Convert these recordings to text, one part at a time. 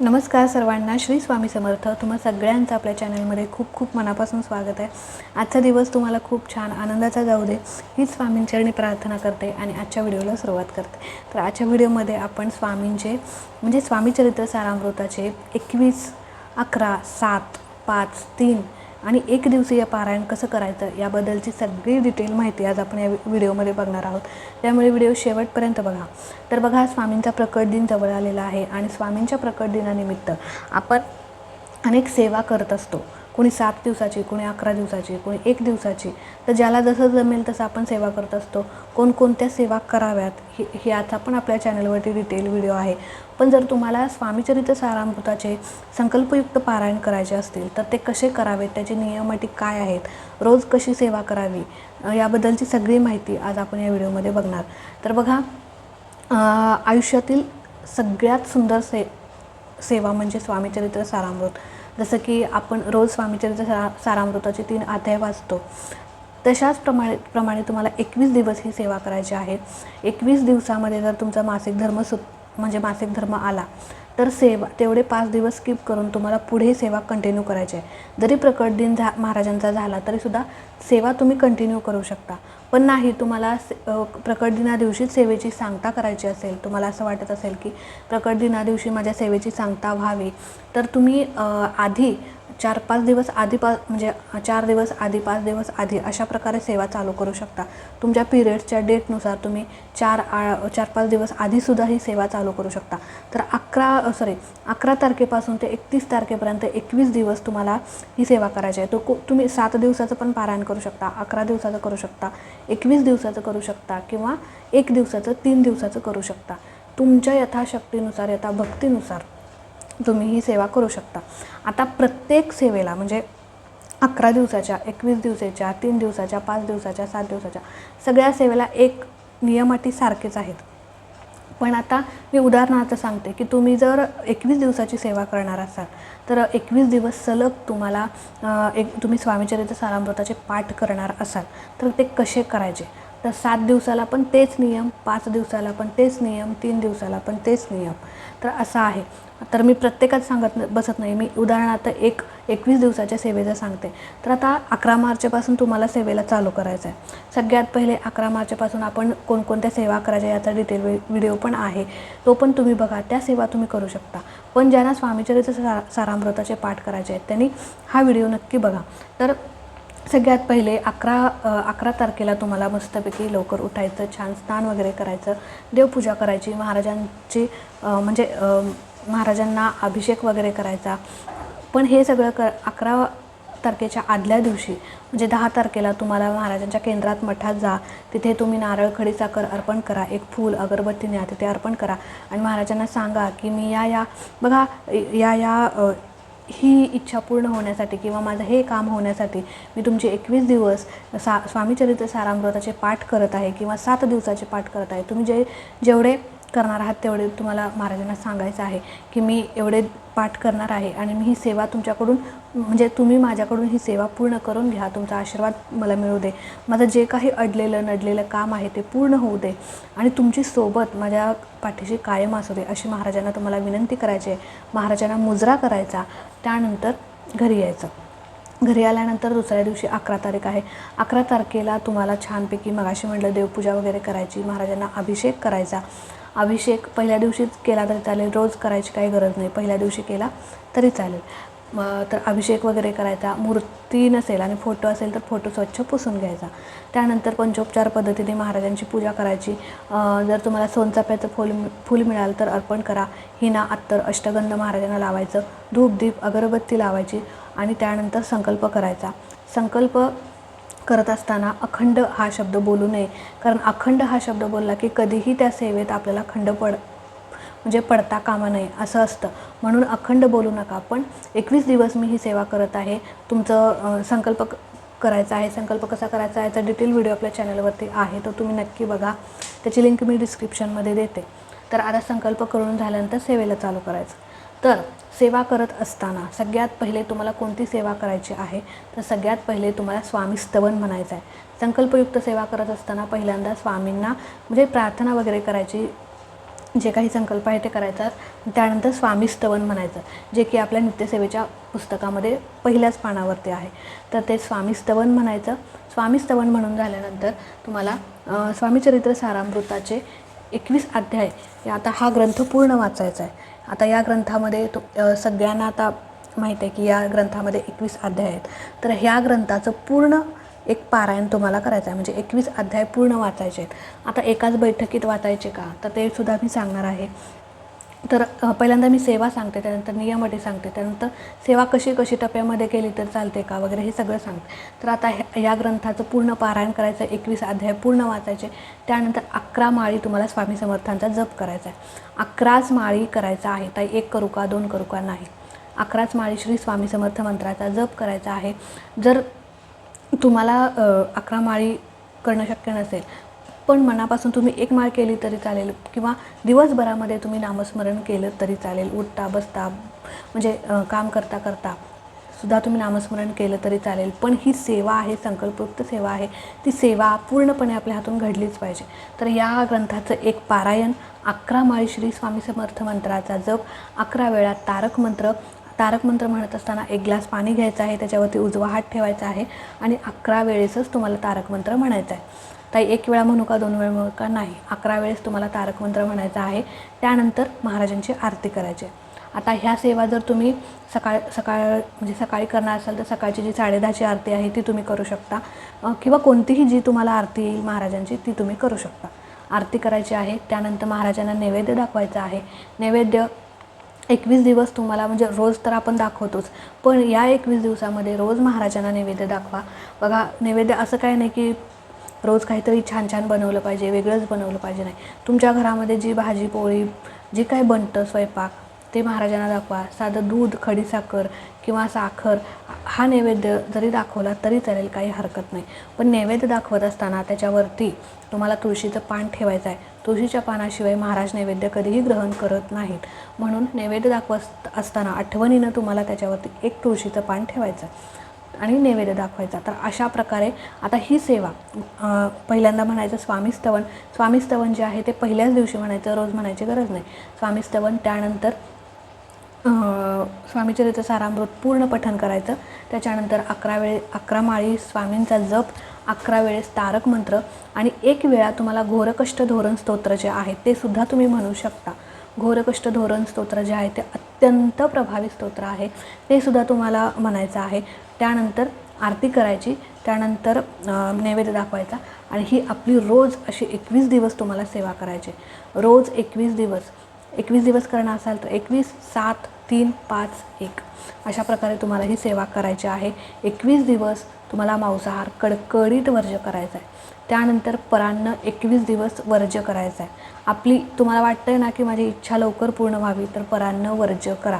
नमस्कार सर्वांना श्री स्वामी समर्थ. तुम्हा सगळ्यांचं आपल्या चॅनलमध्ये खूप खूप मनापासून स्वागत आहे. आजचा दिवस तुम्हाला खूप छान आनंदाचा जाऊ दे हीच स्वामींचरणी प्रार्थना करते आणि आजच्या व्हिडिओला सुरुवात करते. तर आजच्या व्हिडिओमध्ये आपण स्वामींचे म्हणजे स्वामी चरित्र सारामृताचे एकवीस अकरा सात पाच तीन आणि एक दिवसीय पारायण कसं करायचं याबद्दलची सगळी डिटेल माहिती आज आपण या व्हिडिओमध्ये बघणार आहोत. त्यामुळे व्हिडिओ शेवटपर्यंत बघा. तर बघा स्वामींचा प्रकट दिन जवळ आलेला आहे आणि स्वामींच्या प्रकट दिनानिमित्त आपण अनेक सेवा करत असतो. कोणी सात दिवसाची कोणी अकरा दिवसाची कोणी एक दिवसाची. तर ज्याला जसं जमेल तसं आपण सेवा करत असतो. कोणकोणत्या सेवा कराव्यात हे हे आता पण आपल्या चॅनलवरती डिटेल व्हिडिओ आहे. पण जर तुम्हाला स्वामीचरित्र सारामृताचे संकल्पयुक्त पारायण करायचे असतील तर ते कसे करावेत त्याचे नियम अटी काय आहेत रोज कशी सेवा करावी याबद्दलची सगळी माहिती आज आपण या व्हिडिओमध्ये बघणार. तर बघा आयुष्यातील सगळ्यात सुंदर से सेवा म्हणजे स्वामीचरित्र सारामृत. जसं की आपण रोज स्वामीचरित्र सारा सारामृताचे तीन अध्याय वाचतो. तशाच प्रमाणे प्रमाणे तुम्हाला एकवीस दिवस ही सेवा करायची आहे. एकवीस दिवसामध्ये जर तुमचा मासिक धर्म सु म्हणजे मासिक धर्म आला तर सेवा तेवढे पाच दिवस स्किप करून तुम्हाला पुढे सेवा कंटिन्यू करायची आहे. जरी प्रकट दिन झा महाराजांचा झाला तरीसुद्धा सेवा तुम्ही कंटिन्यू करू शकता. पण नाही तुम्हाला से प्रकट दिना दिवशी सेवेची सांगता करायची असेल तुम्हाला असं वाटत असेल की प्रकट दिना दिवशी माझ्या सेवेची सांगता व्हावी तर तुम्ही आधी चार पाच दिवस आधी पा म्हणजे चार दिवस आधी पाच दिवस आधी अशा प्रकारे सेवा चालू करू शकता. तुमच्या पिरियड्सच्या डेटनुसार तुम्ही चार आ चार पाच दिवस आधीसुद्धा ही सेवा चालू करू शकता. तर अकरा सॉरी अकरा तारखेपासून ते एकतीस तारखेपर्यंत एकवीस दिवस तुम्हाला ही सेवा करायची आहे. तो कु तुम्ही सात दिवसाचं पण पारायण करू शकता अकरा दिवसाचं करू शकता एकवीस दिवसाचं करू शकता किंवा एक दिवसाचं तीन दिवसाचं करू शकता. तुमच्या यथाशक्तीनुसार यथा भक्तीनुसार तुम्ही ही सेवा करू शकता. आता प्रत्येक सेवेला म्हणजे अकरा दिवसाच्या एकवीस दिवसाच्या तीन दिवसाच्या पाच दिवसाच्या सात दिवसाच्या सगळ्या सेवेला एक नियम अटी सारखेच आहेत. पण आता मी उदाहरणार्थ सांगते की तुम्ही जर एकवीस दिवसाची सेवा करणार असाल तर एकवीस दिवस सलग तुम्हाला एक तुम्ही स्वामीचरित्र सारामृताचे पाठ करणार असाल तर ते कसे करायचे? तर सात दिवसाला पण तेच नियम पाच दिवसाला पण तेच नियम तीन दिवसाला पण तेच नियम. तर असं आहे. तर मी प्रत्येकात सांगत न- बसत नाही. मी उदाहरणार्थ एक एकवीस दिवसाच्या सेवेचं सांगते. तर आता अकरा मार्चपासून तुम्हाला सेवेला चालू करायचं आहे सगळ्यात पहिले अकरा मार्चपासून आपण कोणकोणत्या सेवा करायच्या याचा डिटेल व्हिडिओ पण आहे. तो पण तुम्ही बघा. त्या सेवा तुम्ही करू शकता. पण ज्यांना स्वामीचरित्र सारा सारामृताचे पाठ करायचे आहेत त्यांनी हा व्हिडिओ नक्की बघा. तर सगळ्यात पहिले अकरा अकरा तारखेला तुम्हाला मस्तपैकी लवकर उठायचं छान स्नान वगैरे करायचं देवपूजा करायची महाराजांची म्हणजे महाराजांना अभिषेक वगैरे करायचा. पण हे सगळं क अकरा तारखेच्या आदल्या दिवशी म्हणजे दहा तारखेला तुम्हाला महाराजांच्या केंद्रात मठात जा तिथे तुम्ही नारळ खडी साखर अर्पण करा एक फूल अगरबत्ती न्या तिथे अर्पण करा. आणि महाराजांना सांगा की मी या या बघा या या ही इच्छा पूर्ण होण्यासाठी किंवा माझं हे काम होण्यासाठी मी तुमचे एकवीस दिवस सा स्वामीचरित्र सारामृताचे पाठ करत आहे किंवा सात दिवसाचे पाठ करत आहे. तुम्ही जे जेवढे करणार आहात तेवढे तुम्हाला महाराजांना सांगायचं आहे की मी एवढे पाठ करणार आहे आणि मी ही सेवा तुमच्याकडून म्हणजे तुम्ही माझ्याकडून ही सेवा पूर्ण करून घ्या तुमचा आशीर्वाद मला मिळू दे. माझं जे काही अडलेलं नडलेलं काम आहे ते पूर्ण होऊ दे आणि तुमची सोबत माझ्या पाठीशी कायम असू दे अशी महाराजांना तुम्हाला विनंती करायची आहे. महाराजांना मुजरा करायचा त्यानंतर घरी यायचं. घरी आल्यानंतर दुसऱ्या दिवशी अकरा तारीख आहे. अकरा तारखेला तुम्हाला छानपैकी मगाशी म्हटलं देवपूजा वगैरे करायची महाराजांना अभिषेक करायचा. अभिषेक पहिल्या दिवशीच केला तरी चालेल. रोज करायची काही गरज नाही. पहिल्या दिवशी केला तरी चालेल. मग तर अभिषेक वगैरे करायचा. मूर्ती नसेल आणि फोटो असेल तर फोटो स्वच्छ पुसून घ्यायचा. त्यानंतर पंचोपचार पद्धतीने महाराजांची पूजा करायची. जर तुम्हाला सोनचाफ्याचं फूल फूल मिळालं तर अर्पण करा. हिना अत्तर अष्टगंध महाराजांना लावायचं. धूप दीप अगरबत्ती लावायची आणि त्यानंतर संकल्प करायचा. संकल्प करत असताना अखंड हा शब्द बोलू नये. कारण अखंड हा शब्द बोलला की कधीही त्या सेवेत आपल्याला खंड पड म्हणजे पडता कामा नये असं असतं. म्हणून अखंड बोलू नका. पण एकवीस दिवस मी ही सेवा करत आहे. तुमचं संकल्प करायचा आहे संकल्प कसा करायचा आहे याचा डिटेल व्हिडिओ आपल्या चॅनलवरती आहे तो तुम्ही नक्की बघा. त्याची लिंक मी डिस्क्रिप्शनमध्ये देते. तर आता संकल्प करून झाल्यानंतर सेवेला चालू करायचं. तर सेवा करत असताना सगळ्यात पहिले तुम्हाला कोणती सेवा करायची आहे? तर सगळ्यात पहिले तुम्हाला स्वामी स्तवन म्हणायचं आहे संकल्पयुक्त सेवा करत असताना पहिल्यांदा स्वामींना म्हणजे प्रार्थना वगैरे करायची जे काही संकल्प आहे ते करायचा. त्यानंतर स्वामी स्तवन म्हणायचं जे की आपल्या नित्यसेवेच्या पुस्तकामध्ये पहिल्याच पानावरती आहे. तर ते स्वामी स्तवन म्हणायचं. स्वामी स्तवन म्हणून झाल्यानंतर तुम्हाला स्वामीचरित्र सारामृताचे एकवीस अध्याय. या आता हा ग्रंथ पूर्ण वाचायचा आहे. आता या ग्रंथामध्ये तो सगळ्यांना आता माहीत आहे की या ग्रंथामध्ये एकवीस अध्याय आहेत. तर ह्या ग्रंथाचं पूर्ण एक पारायण तुम्हाला करायचं आहे. म्हणजे एकवीस अध्याय पूर्ण वाचायचे आहेत. आता एकाच बैठकीत वाचायचे का? तर ते सुद्धा मी सांगणार आहे. तर पहिल्यांदा मी सेवा सांगते त्यानंतर नियम सांगते त्यानंतर सेवा कशी कशी टप्प्यामध्ये केली तर चालते का वगैरे हे सगळं सांगते. तर आता ह्या या ग्रंथाचं पूर्ण पारायण करायचं एकवीस अध्याय पूर्ण वाचायचे त्यानंतर अकरा माळी तुम्हाला स्वामी समर्थांचा जप करायचा आहे. अकराच माळी करायचा आहे ताई एक करू का दोन करू का नाही. अकराच माळी श्री स्वामी समर्थ मंत्राचा जप करायचा आहे. जर तुम्हाला अकरा माळी करणं शक्य नसेल पण मनापासून तुम्ही एक माळ केली तरी चालेल. किंवा दिवसभरामध्ये तुम्ही नामस्मरण केलं तरी चालेल. उठता बसता म्हणजे काम करता करता सुद्धा तुम्ही नामस्मरण केलं तरी चालेल. पण ही सेवा आहे संकल्पयुक्त सेवा आहे. ती सेवा पूर्णपणे आपल्या हातून घडलीच पाहिजे. तर या ग्रंथाचं एक पारायण अकरा माळी श्री स्वामी समर्थ मंत्राचा जप अकरा वेळा तारक मंत्र. तारक मंत्र म्हणत असताना एक ग्लास पाणी घ्यायचं आहे त्याच्यावरती उजवा हात ठेवायचा आहे आणि अकरा वेळेसच तुम्हाला तारक मंत्र म्हणायचं आहे. ताई एक वेळा म्हणू का दोन वेळा म्हणू का नाही. अकरा वेळेस तुम्हाला तारक मंत्र म्हणायचा आहे. त्यानंतर महाराजांची आरती करायची आहे. आता ह्या सेवा जर तुम्ही सकाळ सकाळ म्हणजे सकाळी करणार असाल तर सकाळची जी साडेदहाची आरती आहे ती तुम्ही करू शकता. किंवा कोणतीही जी तुम्हाला आरती येईल महाराजांची ती तुम्ही करू शकता. आरती करायची आहे त्यानंतर महाराजांना नैवेद्य दाखवायचा आहे. नैवेद्य एकवीस दिवस तुम्हाला म्हणजे रोज तर आपण दाखवतोच पण या एकवीस दिवसामध्ये रोज महाराजांना नैवेद्य दाखवा. बघा नैवेद्य असं काय नाही की रोज काहीतरी छान छान बनवलं पाहिजे वेगळंच बनवलं पाहिजे नाही. तुमच्या घरामध्ये जी भाजी पोळी जी काय बनतं स्वयंपाक ते महाराजांना दाखवा. साधं दूध खडीसाखर किंवा साखर हा नैवेद्य जरी दाखवला तरी चालेल काही हरकत नाही. पण नैवेद्य दाखवत असताना त्याच्यावरती तुम्हाला तुळशीचं पान ठेवायचं आहे. तुळशीच्या पानाशिवाय महाराज नैवेद्य कधीही ग्रहण करत नाहीत. म्हणून नैवेद्य दाखवत असताना आठवणीनं तुम्हाला त्याच्यावरती एक तुळशीचं पान ठेवायचं आणि नैवेद्य दाखवायचा. तर अशा प्रकारे आता ही सेवा पहिल्यांदा म्हणायचं स्वामी स्तवन. स्वामी स्तवन जे आहे ते पहिल्याच दिवशी म्हणायचं रोज म्हणायची गरज नाही. स्वामी स्तवन त्यानंतर स्वामीचरित्र सारामृत पूर्ण पठन करायचं. त्याच्यानंतर अकरा वेळे अकरा माळी स्वामींचा जप अकरा वेळेस तारक मंत्र आणि एक वेळा तुम्हाला घोरकष्ट धोरण स्तोत्र जे आहे ते सुद्धा तुम्ही म्हणू शकता. घोरकष्ट धोरण स्तोत्र जे आहे ते अत्यंत प्रभावी स्तोत्र आहे. ते सुद्धा तुम्हाला म्हणायचं आहे. त्यानंतर आरती करायची त्यानंतर नैवेद्य दाखवायचा आणि ही आपली रोज अशी एकवीस दिवस तुम्हाला सेवा करायची. रोज एकवीस दिवस. एकवीस दिवस करणार असाल तर एकवीस सात तीन पाच एक. अशा प्रकारे तुम्हाला ही सेवा करायची आहे. एकवीस दिवस तुम्हाला मांसाहार कडकडीत वर्ज्य करायचा आहे त्यानंतर परान्न एकवीस दिवस वर्ज्य करायचं आहे आपली तुम्हाला वाटतं आहे ना की माझी इच्छा लवकर पूर्ण व्हावी तर परान्न वर्ज्य करा.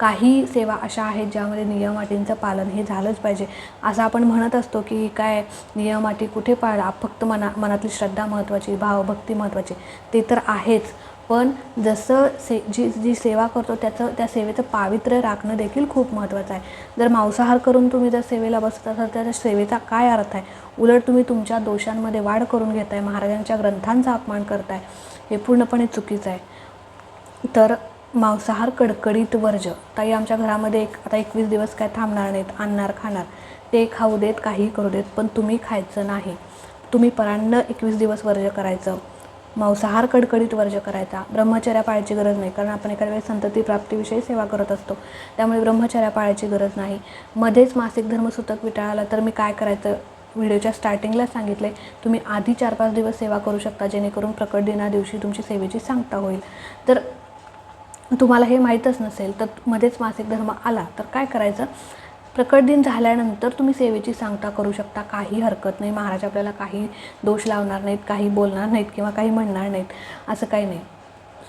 काही सेवा अशा आहेत ज्यामध्ये नियम अटींचं पालन हे झालंच पाहिजे. असं आपण म्हणत असतो की काय नियम अटी कुठे पाळा फक्त मना मनातली श्रद्धा महत्त्वाची भावभक्ती महत्त्वाची ते तर आहेच. पण जसं से जी जी सेवा करतो त्याचं त्या सेवेचं पावित्र्य राखणं देखील खूप महत्त्वाचं आहे. जर मांसाहार करून तुम्ही जर सेवेला बसत असाल तर त्या सेवेचा काय अर्थ आहे? उलट तुम्ही तुमच्या दोषांमध्ये वाढ करून घेताय महाराजांच्या ग्रंथांचा अपमान करताय. हे पूर्णपणे चुकीचं आहे. तर मांसाहार कडकडीत वर्ज ताई आमच्या घरामध्ये एक आता एकवीस दिवस काय थांबणार नाहीत आणणार खाणार. ते खाऊ देत काहीही करू देत पण तुम्ही खायचं नाही. तुम्ही परान्न एकवीस दिवस वर्ज करायचं. मांसाहार कडकडीत वर्ज करायचा. ब्रह्मचर्या पाळायची गरज नाही कारण आपण एखाद्या वेळेस संतती प्राप्तीविषयी सेवा करत असतो. त्यामुळे ब्रह्मचर्या पाळायची गरज नाही. मध्येच मासिक धर्मसूतक विटाळला तर मी काय करायचं? व्हिडिओच्या स्टार्टिंगला सांगितले तुम्ही आधी चार पाच दिवस सेवा करू शकता जेणेकरून प्रकट दिना दिवशी तुमची सेवेची सांगता होईल. तर तुम्हाला हे माहीतच नसेल तर मध्येच मासिक धर्म आला तर काय करायचं? प्रकट दिन झाल्यानंतर तुम्ही सेवेची सांगता करू शकता. काही हरकत नाही. महाराज आपल्याला काही दोष लावणार नाहीत काही बोलणार नाहीत किंवा काही म्हणणार नाहीत. असं काही नाही.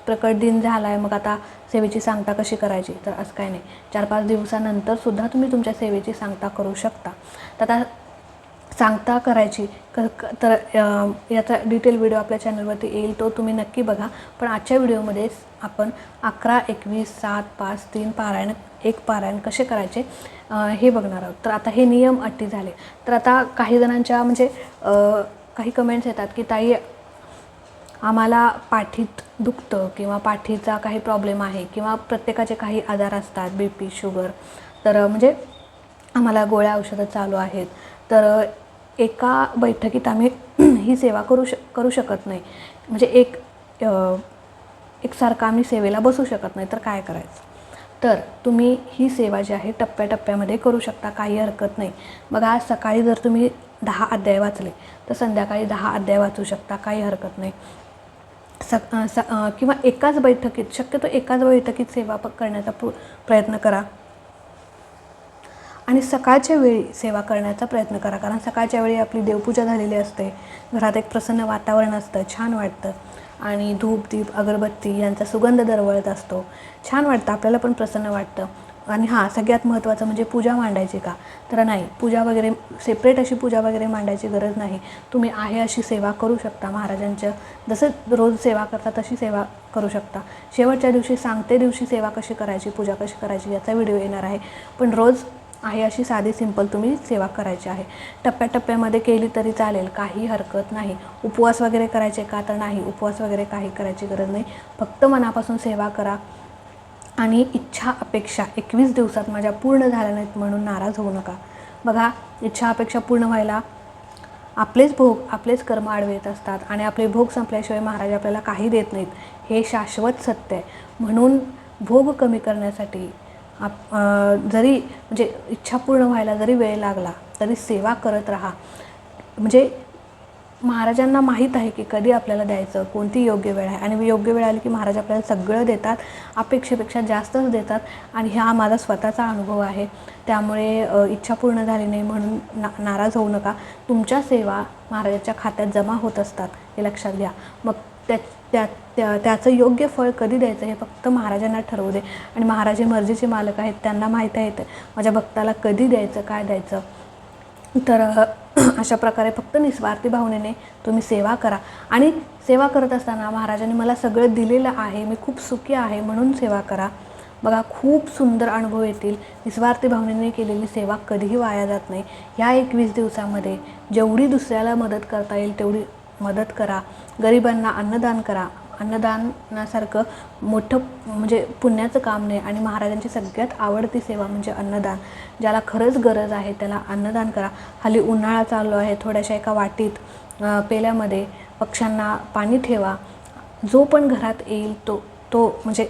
प्रकट दिन झाला आहे मग आता सेवेची सांगता कशी करायची? तर असं काही नाही. चार पाच दिवसानंतर सुद्धा तुम्ही तुमच्या सेवेची सांगता करू शकता. तर आता सांगता करायची क तर याचा डिटेल व्हिडिओ आपल्या चॅनलवरती येईल तो तुम्ही नक्की बघा. पण आजच्या व्हिडिओमध्ये आपण अकरा एकवीस सात पाच तीन पारायण एक पारायण कसे करायचे? हे बघणार आहोत. तर आता हे नियम अटी झाले. तर आता काही जणांच्या म्हणजे काही कमेंट्स येतात की ताई आम्हाला पाठीत दुखतं किंवा पाठीचा काही प्रॉब्लेम आहे किंवा प्रत्येकाचे काही आजार असतात बी पी शुगर तर म्हणजे आम्हाला गोळ्या औषधं चालू आहेत. तर एका बैठकीत आम्ही ही सेवा करू श करू शकत नाही. म्हणजे एक एकसारखा आम्ही सेवेला बसू शकत नाही. तर काय करायचं? तर तुम्ही ही सेवा जी आहे टप्प्याटप्प्यामध्ये करू शकता काही हरकत नाही. बघा आज सकाळी जर तुम्ही दहा अध्याय वाचले तर संध्याकाळी दहा अध्याय वाचू शकता काही हरकत नाही. स स किंवा एकाच बैठकीत शक्यतो एकाच बैठकीत सेवा प करण्याचा पु प्रयत्न करा. आणि सकाळच्या वेळी सेवा करण्याचा प्रयत्न करा कारण सकाळच्या वेळी आपली देवपूजा झालेली असते. घरात एक प्रसन्न वातावरण असतं छान वाटतं. आणि धूप दीप अगरबत्ती यांचा सुगंध दरवळत असतो. छान वाटतं आपल्याला पण प्रसन्न वाटतं. आणि हां सगळ्यात महत्त्वाचं म्हणजे पूजा मांडायची का? तर नाही पूजा वगैरे सेपरेट अशी पूजा वगैरे मांडायची गरज नाही. तुम्ही आहे अशी सेवा करू शकता महाराजांच्या. जसं रोज सेवा करता तशी सेवा करू शकता. शेवटच्या दिवशी सांगते दिवशी सेवा कशी करायची पूजा कशी करायची याचा व्हिडिओ येणार आहे. पण रोज आहे अशी साधी सिंपल तुम्ही सेवा करायची आहे. टप्प्याटप्प्यामध्ये केली तरी चालेल काही हरकत नाही. उपवास वगैरे करायचे का तर नाही उपवास वगैरे काही करायची गरज नाही. फक्त मनापासून सेवा करा आणि इच्छा अपेक्षा एकवीस दिवसात माझ्या पूर्ण झाल्या नाहीत म्हणून नाराज होऊ नका. बघा इच्छा अपेक्षा पूर्ण व्हायला आपलेच भोग आपलेच कर्म आडवे येत असतात आणि आपले भोग संपल्याशिवाय महाराज आपल्याला काही देत नाहीत. हे शाश्वत सत्य आहे. म्हणून भोग कमी करण्यासाठी आप जरी म्हणजे इच्छा पूर्ण व्हायला जरी वेळ लागला तरी सेवा करत राहा. म्हणजे महाराजांना माहीत आहे की कधी आपल्याला द्यायचं कोणती योग्य वेळ आहे. आणि योग्य वेळ आली की महाराज आपल्याला सगळं देतात अपेक्षेपेक्षा जास्तच देतात. आणि हा माझा स्वतःचा अनुभव आहे. त्यामुळे इच्छा पूर्ण झाली नाही म्हणून ना नाराज होऊ नका. तुमच्या सेवा महाराजाच्या खात्यात जमा होत असतात हे लक्षात घ्या. मग त्या त्या त्या त्याचं योग्य फळ कधी द्यायचं हे फक्त महाराजांना ठरवू दे. आणि महाराज हे मर्जीचे मालक आहेत त्यांना माहीत आहे माझ्या भक्ताला कधी द्यायचं काय द्यायचं? तर अशा प्रकारे फक्त निस्वार्थी भावनेने तुम्ही सेवा करा. आणि सेवा करत असताना महाराजांनी मला सगळं दिलेलं आहे. मी खूप सुखी आहे म्हणून सेवा करा. बघा खूप सुंदर अनुभव येतील. निस्वार्थी भावनेने केलेली सेवा कधीही वाया जात नाही. ह्या एकवीस दिवसामध्ये जेवढी दुसऱ्याला मदत करता येईल तेवढी मदत करा. गरिबांना अन्नदान करा. अन्नदानासारखं मोठं म्हणजे पुण्याचं काम नाही आणि महाराजांची सगळ्यात आवडती सेवा म्हणजे अन्नदान. ज्याला खरंच गरज आहे त्याला अन्नदान करा. हल्ली उन्हाळा चालू आहे थोड्याशा एका वाटीत पेल्यामध्ये पक्ष्यांना पाणी ठेवा. जो पण घरात येईल तो तो म्हणजे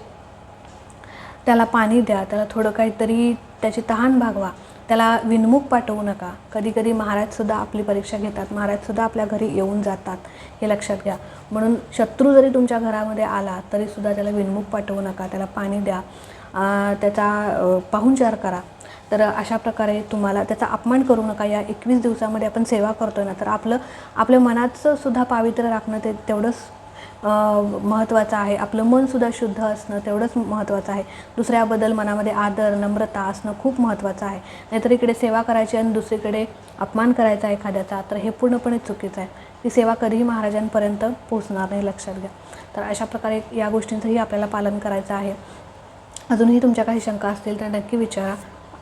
त्याला पाणी द्या. त्याला थोडं काहीतरी त्याची तहान भागवा. त्याला विनमुख पाठवू नका. कधी कधी महाराजसुद्धा आपली परीक्षा घेतात. महाराजसुद्धा आपल्या घरी येऊन जातात. हे लक्षात घ्या. म्हणून शत्रू जरी तुमच्या घरामध्ये आला तरीसुद्धा त्याला विनमुख पाठवू नका. त्याला पाणी द्या. त्याचा पाहुणचार करा. तर अशा प्रकारे तुम्हाला त्याचा अपमान करू नका. या एकवीस दिवसामध्ये आपण सेवा करतोय ना तर आपलं आपल्या मनाचं सुद्धा पावित्र्य राखणं ते तेवढंच महत्त्वाचं आहे. आपलं मनसुद्धा शुद्ध असणं तेवढंच महत्त्वाचं आहे. दुसऱ्याबद्दल मनामध्ये आदर नम्रता असणं खूप महत्त्वाचं आहे. नाहीतर इकडे सेवा करायची आणि दुसरीकडे अपमान करायचा एखाद्याचा तर हे पूर्णपणे चुकीचं आहे. ती सेवा कधीही महाराजांपर्यंत पोहोचणार नाही लक्षात घ्या. तर अशा प्रकारे या गोष्टींचंही आपल्याला पालन करायचं आहे. अजूनही तुमच्या काही शंका असतील तर नक्की विचारा.